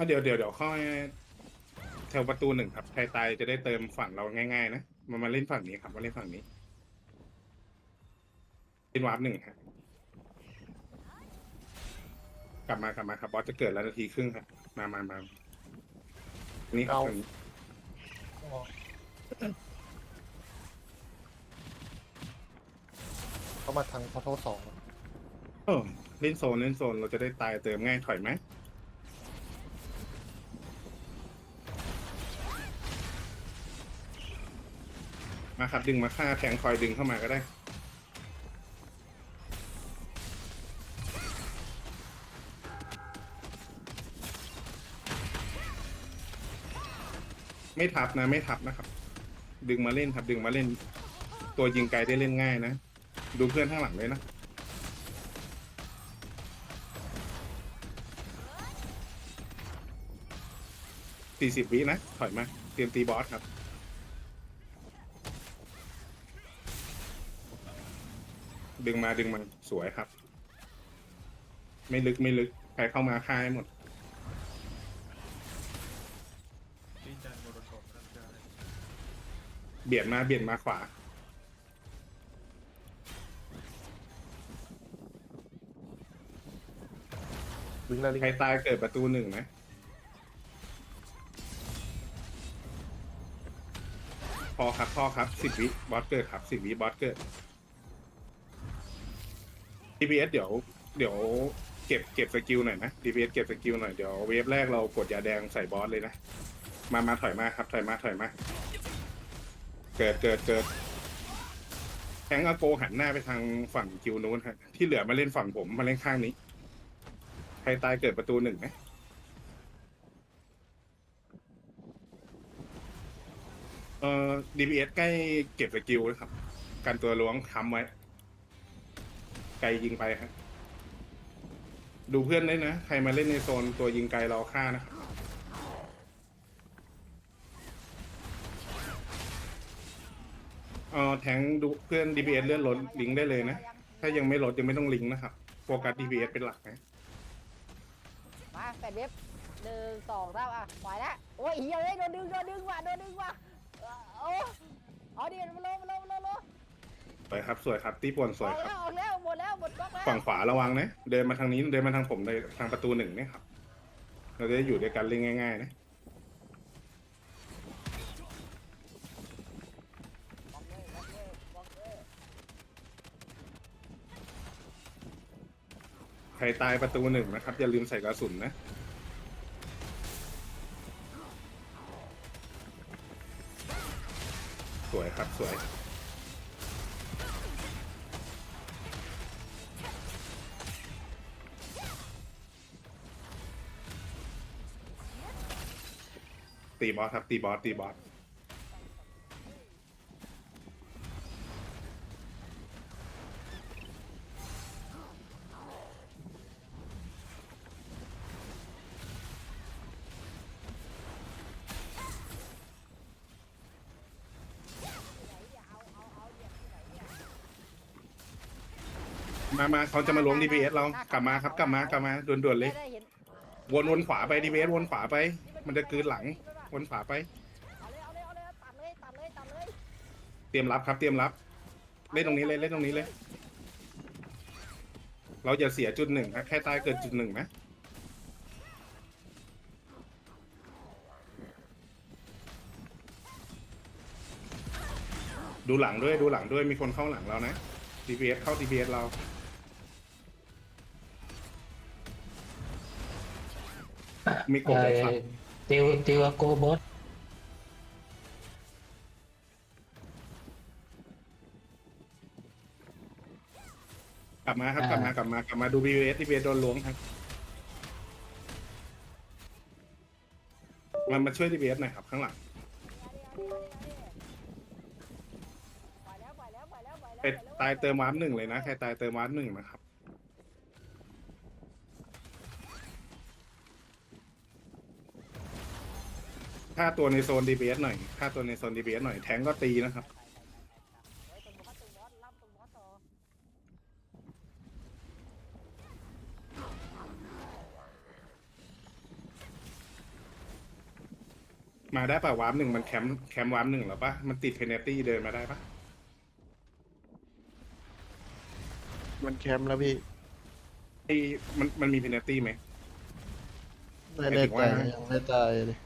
อะเดี๋ยวเดี๋ยวเดี๋ยวเข้าแถวประตูหนึ่งครับใครตายจะได้เติมฝั่งเราง่ายๆนะมามาเล่นฝั่งนี้ครับมาเล่นฝั่งนี้เล่นวาร์ปหนึ่งครับกลับมากลับมาครับบอสจะเกิดแล้วนาทีครึ่งครับมามามานี่ครับเอาฝั่งนี้อ๋อเขามาทางพอทสอง เออเล่นโซนเล่นโซนเราจะได้ตายเติมง่ายถอยไหม มาครับดึงมาฆ่าแทงคอยดึงเข้ามาก็ได้ ไม่ทับนะไม่ทับนะครับ ดึงมาเล่นครับดึงมาเล่น ตัวยิงไกลได้เล่นง่ายนะ ดูเพื่อนข้างหลังเลยนะสี่สิบวินะ ถอยมา เตรียมตีบอสครับ ดึงมาดึงมาสวยครับ ไม่ลึกไม่ลึกใครเข้ามาฆ่าให้หมด ที่จันโมโดโตะนั่นได้เบียดมาเบียดมาขวา วิ่งแล้วลิงใครตายเกิดประตูหนึ่งนะพอครับพอครับสิบวิบอสเกิดครับสิบวิบอสเกิด DPS เดี๋ยวเดี๋ยวเก็บเก็บสกิลหน่อยนะ DPS เก็บสกิลหน่อยเดี๋ยวเวฟแรกเรากดยาแดงใส่บอสเลยนะ มามาถอยมาครับถอยมาถอยมา เกิดเกิดเกิดแทงอาโกหันหน้าไปทางฝั่งคิวนู้นฮะที่เหลือมาเล่นฝั่งผมมาเล่นข้างนี้ ใครตายเกิดประตูหนึ่งไหมเอ่อ DPS ใกล้เก็บสกิลนะครับกันตัวล้วงค้ำไว้ ไกลยิงไปครับ ดูเพื่อนได้นะ ใครมาเล่นในโซนตัวยิงไกลเราฆ่านะครับเออแทงดูเพื่อน DPS เลื่อนลดลิงก์ได้เลยนะ ถ้ายังไม่ลดยังไม่ต้องลิงก์นะครับ โฟกัส DPS เป็นหลักนะ มาแปดเว็บหนึ่งสองสามอะปล่อยละโอ้ยเฮียเลยโดนดึงโดนดึงว่ะโดนดึงว่ะเออโอ้เอาดิมาลงมาลงมาลง มาลงสวยครับสวยครับตีป่วนสอวยอกครับแล้วออกแล้วหมดแล้วหมดก๊อกแล้วฝั่งขวาระวังนะ เดินมาทางนี้เดินมาทางผมเลยทางประตูหนึ่งเนี่ยครับ เราจะได้อยู่ด้วยกันเล่นง่าย ๆ นะ บล็อกเลยบล็อกเลยบล็อกเลยใครตายประตูหนึ่งนะครับ อย่าลืมใส่กระสุนนะ สวยครับสวย ตีบอสครับตีบอสตีบอสมามาเขาจะมาล้วง DPS เรากลับมาครับกลับมากลับมาด่วนๆเลยได้เห็นวนวนขวาไป DPS วนขวาไป มันจะกลืนหลัง วนขวาไป เอาเลยเอาเลยเอาเลยตัดเลยตัดเลยตัดเลยเตรียมรับครับ เตรียมรับ เล่นตรงนี้เลยเล่นตรงนี้เลย เราจะเสียจุดหนึ่งนะแค่ตายเกิดจุดหนึ่งนะดูหลังด้วยดูหลังด้วยมีคนเข้าหลังเรานะ DPS เข้า DPS เรา มีกบเอ่ครับอ ติวติวโกบอสกลับมาครับกลับมากลับมากลับมาดู DPS DPS โดนล้วงครับมันมาช่วย DPS หน่อยครับข้างหลังปล่อยแล้วปล่อยแล้วปล่อยแล้วปล่อยแล้วไปตายเติมวาร์ปหนึ่งเลยนะใครตายเติมวาร์ปหนึ่งนะครับ ค่าตัวในโซน DPS หน่อยค่าตัวในโซน DPS หน่อย แทงก็ตีนะครับเฮ้ยตรงบอสตรงบอสรับตรงบอสต่อดมาได้ป่ะวาร์ปหนึ่งมันแคมป์แคมป์วาร์ปหนึ่งหรอปะมันติดเพนเนตี้เดินมาได้ปะมันแคมป์แล้วพี่ไอ้มันมันมีเพนเนตี้ไหมไม่แน่ใจหมายถึงว่ายังไม่ตายเลย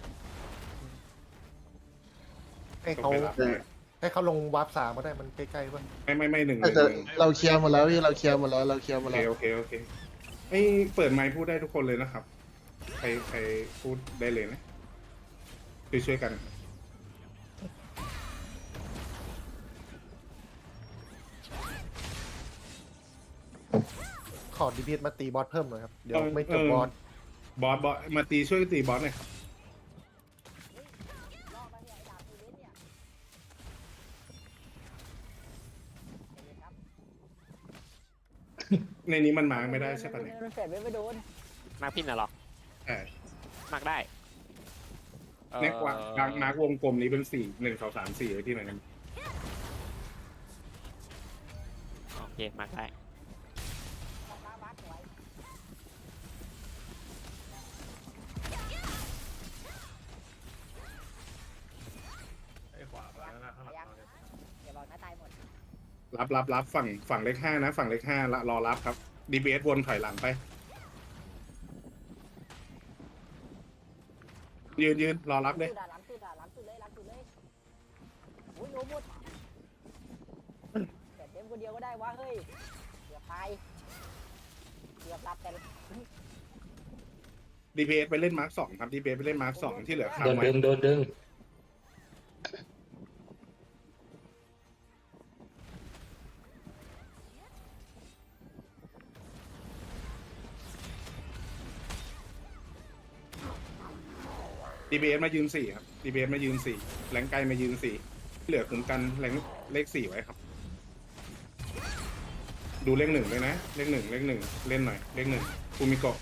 ให้ต้องเขาไปรับเออให้เขาลงวาร์ปสามก็ได้มันใกล้ๆป่ะไม่ไม่ไม่หนึ่งหแต่นึ่งหนึ่งเราเคลียร์หมดแล้วพี่เราเคลียร์หมดแล้วเราเคลียร์หมโอดเคแล้ว โอเคโอเคไอ้เปิดไมค์พูดได้ทุกคนเลยนะครับ ใครใครพูดได้เลยนะช่วยช่วยกัน ขอดีพีมาตีบอสเพิ่มหน่อยครับ เดี๋ยวเออไม่จบเออบอสบอสบอสมาตีช่วยตีบอสหน่อยครับ ในนี้มันมาไม่ได้ใช่ปะเนี่ยมันแฝดไม่โดนมาร์คพินน่ะเหรอใช่มาร์คได้เอ่อในกว่ามาร์กมาร์กวงกลมนี้เป็นสี่หนึ่งสองสามสี่ไว้ที่ไหนกันโอเคมาร์คได้ตัดตาบัสไว้ ไอ้ขวาไปแล้วนะข้างหลังเราเนี่ย อย่าบอกนะตายหมด รับรับรับฝั่งฝั่งเลขห้านะ ฝั่งเลขห้ารอรับครับดีบีเอสวนถอยหลังไป ยืนยืนรอรับเลยสุดอะหลังสุดอะหลังสุดเลยหลังสุดเลยโอ้ยโนหมดแต่เต็มคนเดียวก็ได้วะเฮ้ยเกือบตายเกือบรับแต่ดีบีเอสไปเล่นมาร์กสองครับดีบีเอสไปเล่นมาร์กสองที่เหลือโดค้างนไว้ดึงโดนดึง ดีบีเอสมายืนสี่ครับดีบีเอสมายืนสี่แรงไกลมายืนสี่ที่เหลือคุมกันแรงเลขสี่ไว้ครับ ดูเลขหนึ่งเลยนะ เลขหนึ่งเลขหนึ่งเล่นหน่อย เลขหนึ่งคูมิโกะ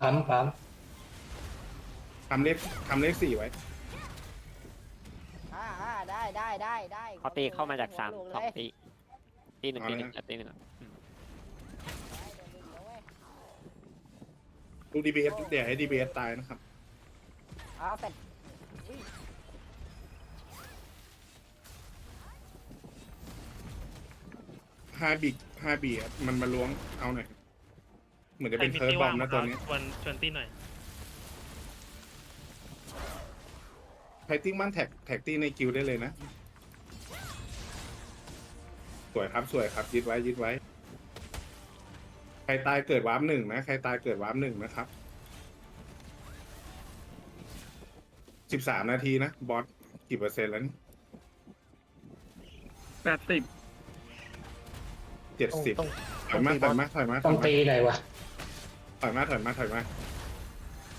ปั๊มปั๊มทำเลขทำเลขสี่ไว้ อ่าอ่าได้ได้ได้ได้เขาตีเข้ามาจากสามหัวโลสองเลยตีตีหนึ่งเอาตีเลยหนึ่งอะตีหนึ่งอะอืม ได้เดี๋ยวดึงเดี๋ยวเว้ย ดูดีบีเอสเดี๋ยวให้ดีบีเอสตายนะครับ เอาแต่ห้าบีห้าบีอะมันมาล้วงเอาหน่อย เหมือนจะเป็นเทิร์ดบอมนะตัวนี้ชวนชวนตีหน่อยไพติ้งบ้านแท็กแท็กตี้ในกิลได้เลยนะ สวยครับสวยครับยึดไว้ยึดไว้ ใครตายเกิดวาร์ปหนึ่งนะใครตายเกิดวาร์ปหนึ่งนะครับสิบสามนาทีนะบอสกี่เปอร์เซ็นต์แล้วนี่แปดสิบเจ็ดต้องสิบต้องถอยมาถอยมาถอยมาถต้อองยมาตีหน่อยวะ ถอยมาถอยมาถอยมา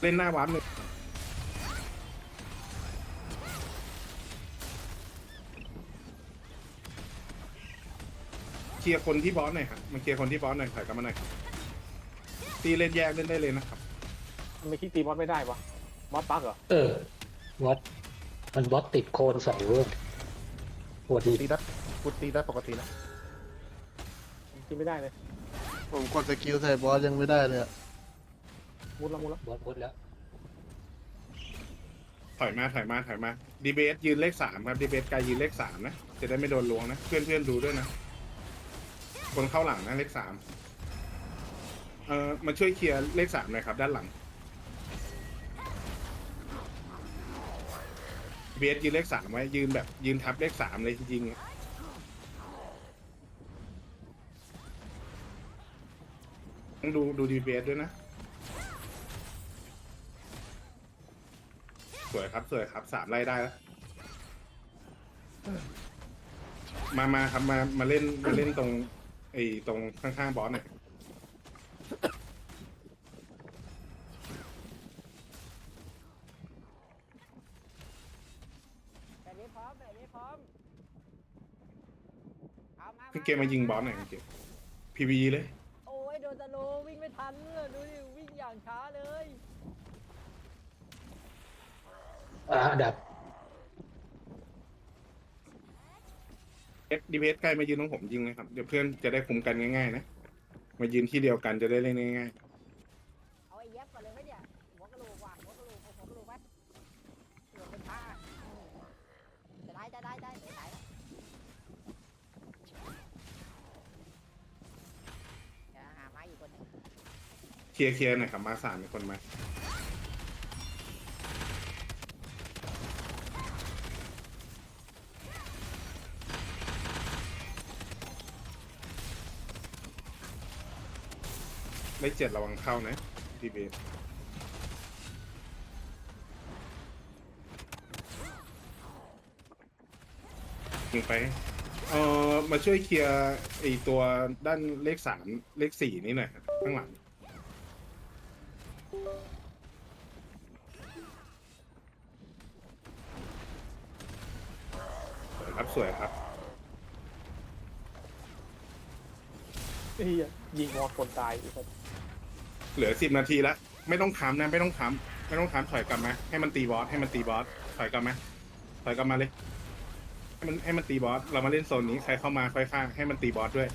เล่นหน้าวาร์ปหนึ่ง ลียร์คนที่บอสหน่อยครับมาเคลียร์คนที่บอสหน่อยถอยกลับมาหน่อยตีเล่นแยกเล่นได้เลยนะครับไม่คิดตีบอสไม่ได้ปะบอสปักเหรอเออวัดมันบอสติดโคนสองเรื่องปวดดีตีได้กูตีได้ปกตินะกินไม่ได้เลยผมกดสกิลใส่บอสยังไม่ได้เลยอะมุดแล้วมุดแล้วบอสบดแล้ว ถอยมาถอยมาถอยมาดีเบสยืนเลขสามครับดีเบสกายยืนเลขสามนะจะได้ไม่โดนลวงนะเพื่อนเพื่อนดูด้วยนะ คนเข้าหลังนะเลขสามเอ่อมาช่วยเคลียร์เลขสามหน่อยครับ ด้านหลังเบสยืนเลขสามไว้ยืนแบบยืนทับเลขสามเลยจริงๆ ต้องดูดูดีเบสด้วยนะ สวยครับ สวยครับสามไล่ได้แล้ว มามาครับมามาเล่นมาเล่นตรง ไอ้ตรงข้างๆบอสหน่อยแบบนี้พร้อมแบบนี้พร้อมเอามาคือเกมมายิงบอสหน่อยเกมพีวีเลย โอ้ยโดนตะโลวิ่งไม่ทันเลยดูดิวิ่งอย่างช้าเลย อะดับ เอ็กดีเพสใกล้มายืนตรงผมจริงเลยครับ เดี๋ยวเพื่อนจะได้คุมกันง่ายๆนะ มายืนที่เดียวกันจะได้เล่นง่ายเอาไอ้เย็บก่อนเลยไหมเนี่ยหัวกะโหลกหัวกะโหลกหัวกะโหลกไว้เผื่เป็นพระจะได้จะได้ได้ไม่ไหนละเหาไม้อยู่คนหนึงๆ เคลียร์หน่อยครับมาสามมีคนม ได้เจ็ดระวังเข้านะดีเบตยิงไป เออมาช่วยเคลียร์ไอตัวด้านเลขสามเลขสี่นี่หน่อยครับข้างหลัง สวยครับสวยครับ เฮียยิงมอสคนตายอีกคน เหลือสิบนาทีแล้ว ไม่ต้องค้ำนะ ไม่ต้องค้ำไม่ต้องค้ำถอยกลับมา ให้มันตีบอส ให้มันตีบอส ถอยกลับมา ถอยกลับมาเลย ให้มันให้มันตีบอส เรามาเล่นโซนนี้ ใครเข้ามาค่อยข้าง ให้มันตีบอสด้วย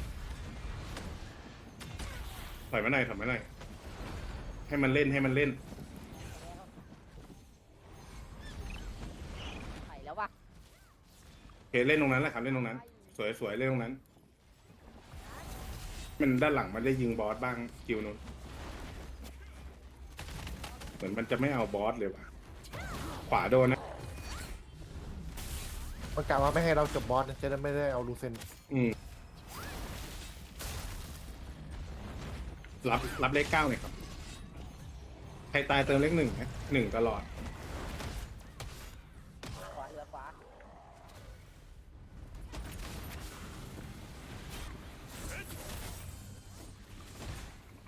ถอยมาหน่อยถอยมาหน่อย ให้มันเล่นให้มันเล่นไข่แล้ววะโอเคเล่นตรงนั้นแหละครับเล่นตรงนั้น สวยสวยเล่นตรงนั้น มันด้านหลังมันได้ยิงบอสบ้างคิวนู้นเห มือนมันจะไม่เอาบอสเลยว่ะ ขวาโดนนะ มันกล่าวว่าไม่ให้เราจบบอสนะจะได้ไม่ได้เอาลูเซนอืม รับรับเลขเก้าหน่อยครับ ใครตายเติมเลขหนึ่งนะหนึ่งตลอด ขวาเหลือขวา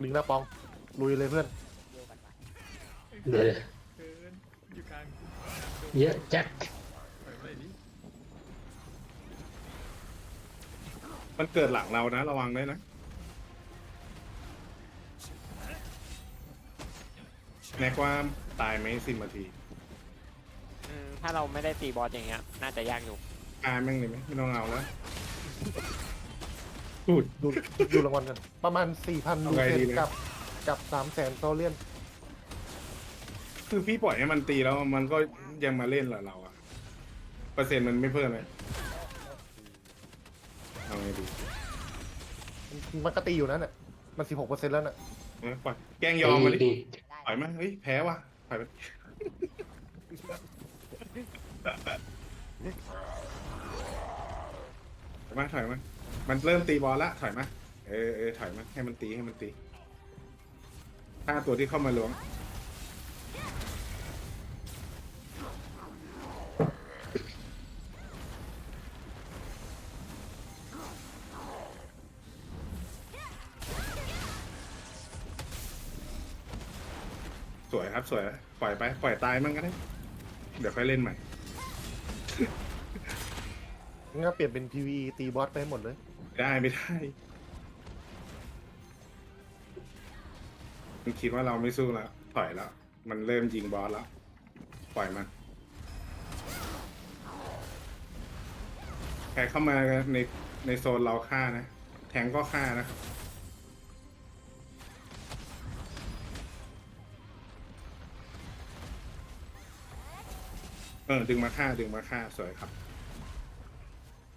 ลิงหน้าปองลุยเลยเพื่อนเดียวกันไป เลยเกินอยู่กลางเยอะจัดไปไม่ได้ดิมันเกิดหลังเรานะ ระวังด้วยนะแม็กว่าตายไหมสิบนาทีอืมถ้าเราไม่ได้ตีบอสอย่างเงี้ย น่าจะยากอยู่ ตายแม่งเลยไหมไม่ต้องเอาแล้ว ดูดูดูรางวัลกัน ประมาณ 4,000เอาลูไงเซนดีเนี่ยกับกับ300,000โซเลียน คือพี่ปล่อยให้มันตีแล้วมันก็ยังมาเล่นเหรอเราอะเปอร์เซ็นต์มันไม่เพิ่มเลยเอาไงดีมันก็ตีอยู่นั่นน่ะมัน16%แล้วน่ะเออปล่อยแกล้งยอมมาดิดีได้ถอยมาเฮ้ยแพ้ว่ะถอยไปถอยมาถอยมามันเริ่มตีบอลละถอยมาเออเออถอยมาให้มันตีให้มันตีฆ่าตัวที่เข้ามาล้วง สวยครับสวยปล่อยไปปล่อยตายมั่งก็ได้ เดี๋ยวค่อยเล่นใหม่ งั้นก็เปลี่ยนเป็น PVE ตีบอสไปให้หมดเลย ได้ไม่ได้มันคิดว่าเราไม่สู้แล้วถอยแล้ว มันเริ่มยิงบอสแล้ว ปล่อยมันใครเข้ามาในในโซนเราฆ่านะ แทงก็ฆ่านะครับ เออดึงมาฆ่าดึงมาฆ่าสวยครับ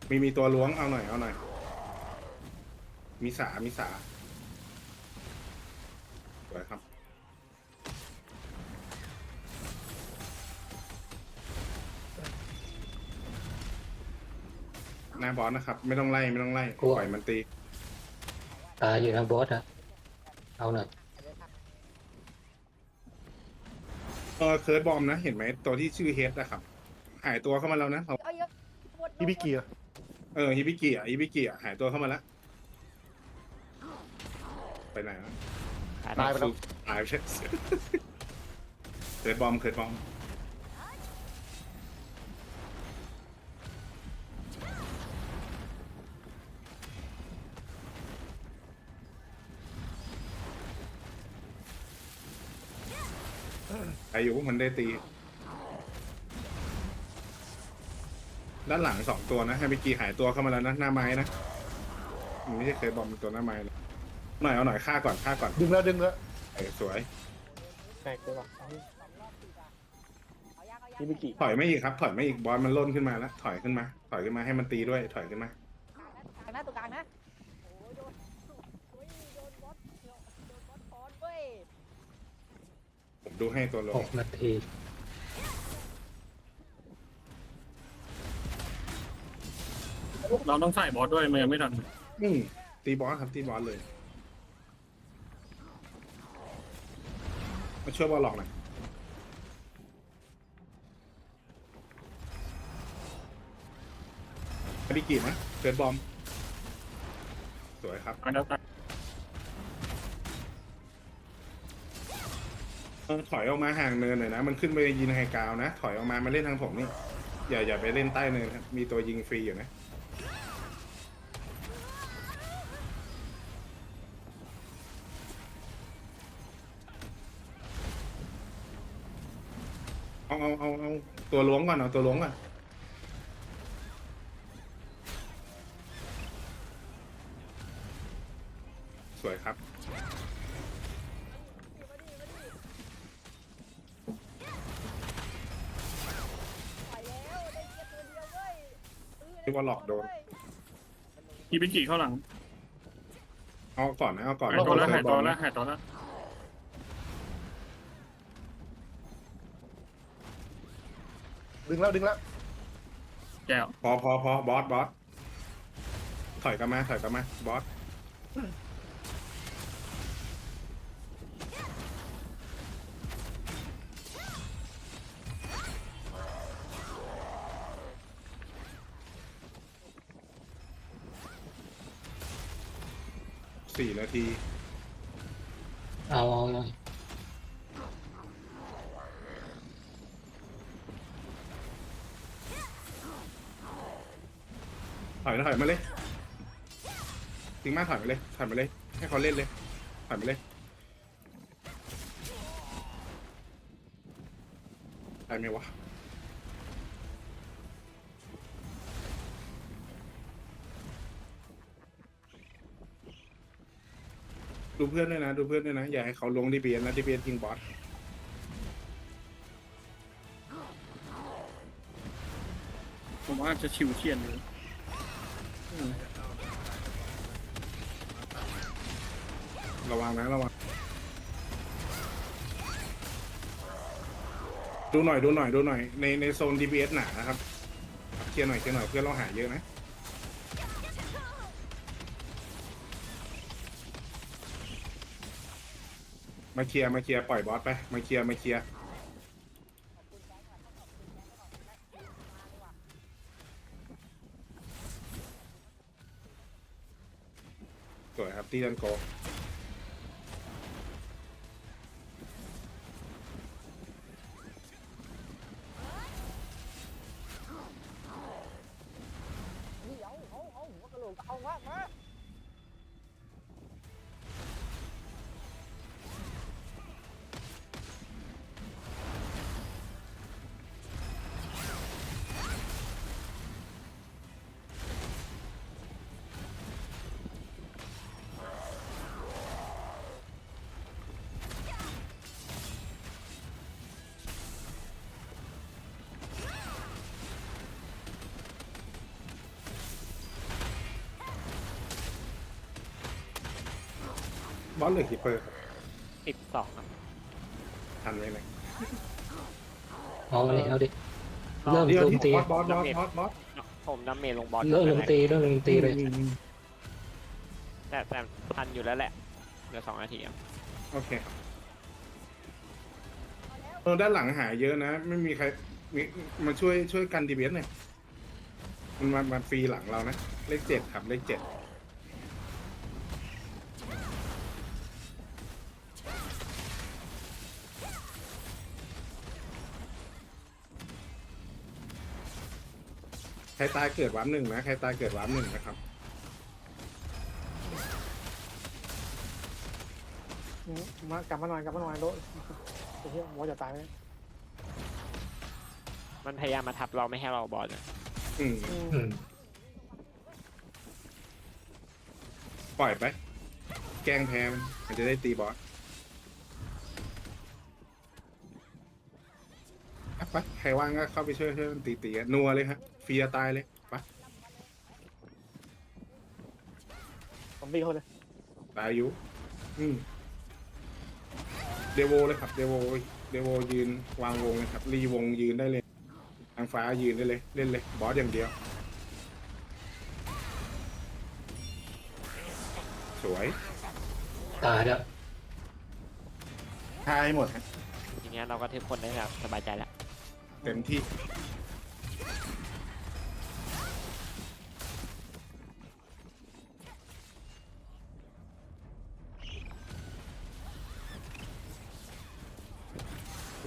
มีมีตัวล้วงเอาหน่อยเอาหน่อย มีสามีสาสวยครับ หน้าบอสนะครับ ไม่ต้องไล่ไม่ต้องไล่ปล่อยมันตี ตายอยู่นะบอสอะเอาหน่อย เดินทาง เออเคิร์ดบอมนะ เห็นไหมตัวที่ชื่อเฮดนะครับ หายตัวเข้ามาแล้วนะเราเอาเยอะหมดอีบิเกียเออฮิบิกิอะฮิบิกิอะหายตัวเข้ามาแล้ว ไปไหนแล้วตายไปแล้วตายไปใช่ เคิร์ดบอมเคิร์ดบอม อายุมันได้ตี ด้านหลังสองตัวนะให้เมื่อกี้หายตัวเข้ามาแล้วนะหน้าไม้นะมันไม่ใช่เคยบอมเป็นตัวหน้าไม้เลยหน่อยเอาหน่อยฆ่าก่อนฆ่าก่อนดึงแล้วดึงแล้วเออสวย แตกเลยว่ะเอาสองรอบสี่กว่าเอายากเอายากฮิบิกิถอยไม่อีกครับ ถอยไม่อีกบอลมันล่นขึ้นมาแล้ว ถอยขึ้นมา ถอยขึ้นมาให้มันตีด้วย ถอยขึ้นมากลางนะตัวกลางนะโอ้ยโดนโอ้ยโดนบอสโดนบอสคอนเว้ย ผม ดูให้ตัวลหงกนาทีเราต้องใส่บอสด้วยมันยังไม่ทันอืมตีบอสครับตีบอสเลย มาช่วยบอลหลอกหน่อยอดิกีนะเกิดบอม สวยครับอันนั้นตัด เออถอยออกมาห่างเนินหน่อยนะ มันขึ้นไปยินไฮกราวนะ ถอยออกมามาเล่นทางผมนี่ อย่าอย่าไปเล่นใต้เนินครับมีตัวยิงฟรีอยู่นะ เอาเอาเอาเอาตัวล้วงก่อนเอาตัวล้วงก่อน เออเรียกว่าหลอกโดนเว้ยอีพิกิเข้าหลังเอาก่อนนะเอาก่อนหายตัวแล้วเาหายบตัวอลแล้วนะหายตัวแล้วดึงแล้วดึงแล้ว แก้วพอพอพอบอสบอสถอยกลับมาถอยกลับมาบอส สี่นาทีเอาเอาเอาถอยถอยมาเลยทิ้งมาถอยมาเลยถอยมาเลย ให้เขาเล่นเลยถอยมาเลยได้ไหมวะ ดูเพื่อนด้วยนะ ดูเพื่อนด้วยนะ อย่าให้เขาลงดีเบียนนะดีเบียนยิงบอสผมว่าจะชิวเชียนอยู่ระวังนะระวังดูหน่อยดูหน่อยดูหน่อยในในโซน DPS หนานะครับเคลียร์หน่อยเคลียร์หน่อยเพื่อนเราหาเยอะนะ มาเคลียร์มาเคลียร์ปล่อยบอสไปมาเคลียร์มาเคลียร์สวยครับตีดันโก บอสเหลือกี่เปอร์ครับสิบสองครับทันไหมเนี่ยเอาเลยเอาดิ เริ่มเดี๋ยวเริ่มที่ตีบอสบอสบอสบอสบอสผมดาเมจลงบอลเริ่มเริ่มตีเริ่มเริ่มตีเลย อืมอืมแต่แต่ทันอยู่แล้วแหละเหลือสองนาทีอะโอเคครับเออด้านหลังหายเยอะนะ ไม่มีใครมีมาช่วยช่วยกันดีเบสหน่อยมันมามาฟรีหลังเรานะ เลขเจ็ดครับเลขเจ็ด ใครตายเกิดวามหนึ่งนะใครตายเกิดวามหนึ่งนะครับอืมมากลับมาหน่อยกลับมาหน่อยโดนไอ้เหี้ยหัวจะตายไหมมันพยายามมาทับเราไม่ให้เราบอลอะอืมอืมอืมปล่อยไป แกล้งแพ้มันมันจะได้ตีบอส ไปใครว่างก็เข้าไปช่วยช่วยมันตีตีกันนัวเลยครับฟรีจะตายเลยปะซอมบี้เข้าเลยตายอยู่อืมเดโวเลยครับเดโวเดโวยืนวางวงเลยครับ รีวงยืนได้เลยทางฟ้ายืนได้เลยเล่นเลยบอสอย่างเดียว สวยตายแล้ว ทายหมดฮะอย่างเงี้ยเราก็ทึบคนได้แบบสบายใจแล้ว เต็มที่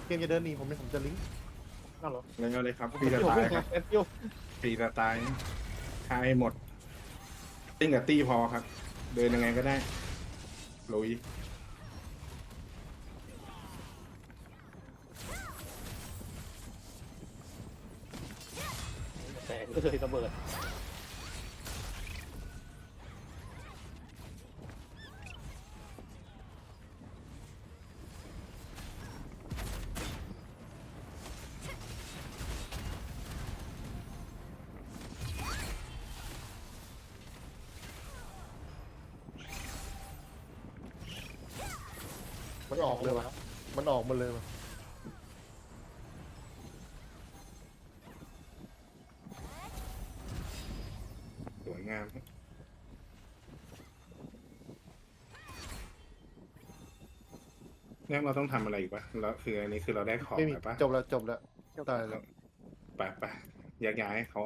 เกมจะเดินหนีผมเนี่ยผมจะลิงก์นั่นเหรอเล่นกันเลยครับผมฟรีสผมไตเพิ่งล์ครับเอฟยูฟรีสไตล์ทายหมด ติ้งกับตี้พอครับ เดินยังไงก็ได้ลุย เลยระเบิดมันออกเลยวะมันออกหมาเลยวะ สวยงามครับ เนี่ยเราต้องทำอะไรอีกปะแล้วคืออันนี้คือเราได้ของไม่มีแล้วปะจบแล้วจบแล้วตายแล้ว ไปไปแยกย้ายเขา